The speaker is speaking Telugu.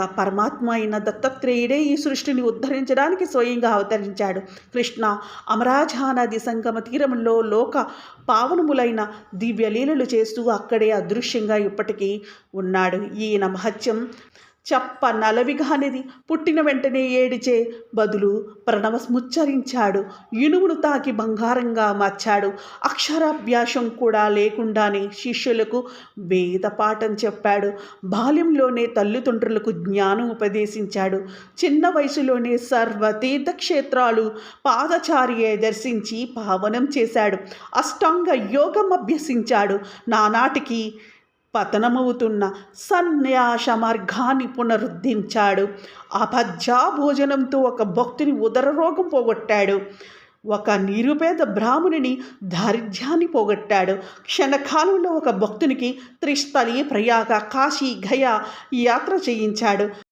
పరమాత్మ అయిన దత్తాత్రేయుడే ఈ సృష్టిని ఉద్ధరించడానికి స్వయంగా అవతరించాడు. కృష్ణ అమరాజా నది సంగమ తీరంలో లోక పావనములైన దివ్యలీలలు చేస్తూ అక్కడే అదృశ్యంగా ఇప్పటికీ ఉన్నాడు. ఈయన మహత్యం చెప్ప నలవిగానిది పుట్టిన వెంటనే ఏడిచే బదులు ప్రణవస్ముచ్చరించాడు. ఇనుమును తాకి బంగారంగా మార్చాడు. అక్షరాభ్యాసం కూడా లేకుండానే శిష్యులకు వేద పాఠం చెప్పాడు. బాల్యంలోనే తల్లిదండ్రులకు జ్ఞానం ఉపదేశించాడు. చిన్న వయసులోనే సర్వ తీర్థక్షేత్రాలు పాదచారియే దర్శించి పావనం చేశాడు. అష్టాంగ యోగం అభ్యసించాడు. నానాటికి పతనమవుతున్న సన్యాస మార్గాన్ని పునరుద్ధరించాడు అపధ్యా భోజనంతో ఒక భక్తుని ఉదర రోగం పోగొట్టాడు. ఒక నిరుపేద బ్రాహ్మణుని దారిద్ర్యాన్ని పోగొట్టాడు. క్షణకాలంలో ఒక భక్తునికి త్రిస్థలి ప్రయాగ కాశీ గయ యాత్ర చేయించాడు.